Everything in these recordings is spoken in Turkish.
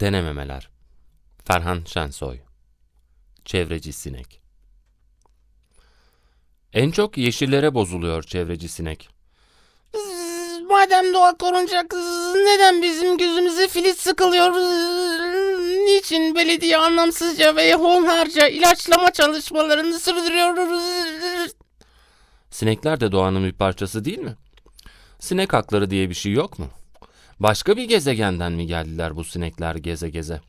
Denememeler Ferhan Şensoy Çevreci sinek En çok yeşillere bozuluyor çevreci sinek. Madem doğa korunacak neden bizim gözümüze filit sıkılıyor? Niçin belediye anlamsızca ve hunharca ilaçlama çalışmalarını sürdürüyor? Sinekler de doğanın bir parçası değil mi? Sinek hakları diye bir şey yok mu? Başka bir gezegenden mi geldiler bu sinekler geze geze?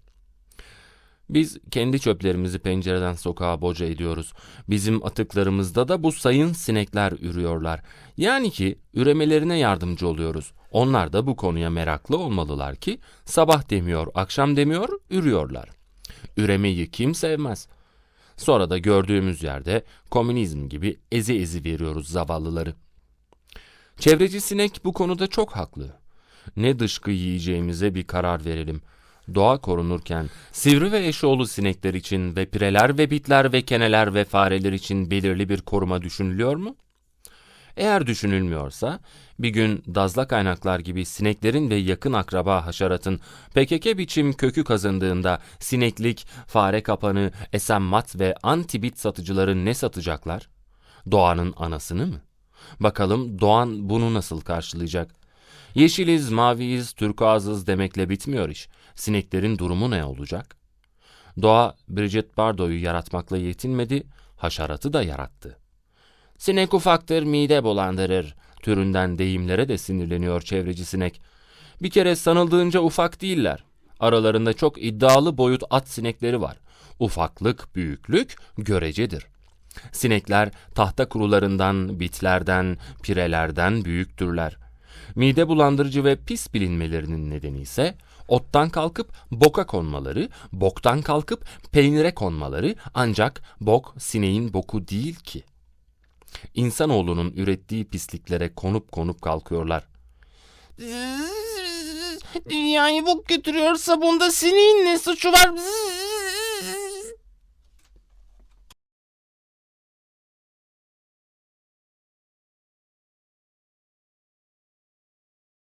Biz kendi çöplerimizi pencereden sokağa boca ediyoruz. Bizim atıklarımızda da bu sayın sinekler ürüyorlar. Yani ki üremelerine yardımcı oluyoruz. Onlar da bu konuya meraklı olmalılar ki sabah demiyor, akşam demiyor, ürüyorlar. Üremeyi kim sevmez? Sonra da gördüğümüz yerde komünizm gibi ezi ezi veriyoruz zavallıları. Çevreci sinek bu konuda çok haklı. Ne dışkı yiyeceğimize bir karar verelim. Doğa korunurken sivri ve eşoğlu sinekler için ve pireler ve bitler ve keneler ve fareler için belirli bir koruma düşünülüyor mu? Eğer düşünülmüyorsa bir gün dazla kaynaklar gibi sineklerin ve yakın akraba haşeratın PKK biçim kökü kazındığında sineklik, fare kapanı, esenmat ve antibit satıcıları ne satacaklar? Doğanın anasını mı? Bakalım Doğan bunu nasıl karşılayacak? Yeşiliz, maviyiz, turkuazız demekle bitmiyor iş. Sineklerin durumu ne olacak? Doğa Bridget Bardot'u yaratmakla yetinmedi, haşeratı da yarattı. Sinek ufaktır, mide bulandırır. Türünden deyimlere de sinirleniyor çevreci sinek. Bir kere sanıldığınca ufak değiller. Aralarında çok iddialı boyut at sinekleri var. Ufaklık, büyüklük görecedir. Sinekler tahta kurularından, bitlerden, pirelerden büyüktürler. Mide bulandırıcı ve pis bilinmelerinin nedeni ise ottan kalkıp boka konmaları, boktan kalkıp peynire konmaları ancak bok sineğin boku değil ki. İnsanoğlunun ürettiği pisliklere konup konup kalkıyorlar. Dünyayı bok götürüyorsa bunda sineğin ne suçu var?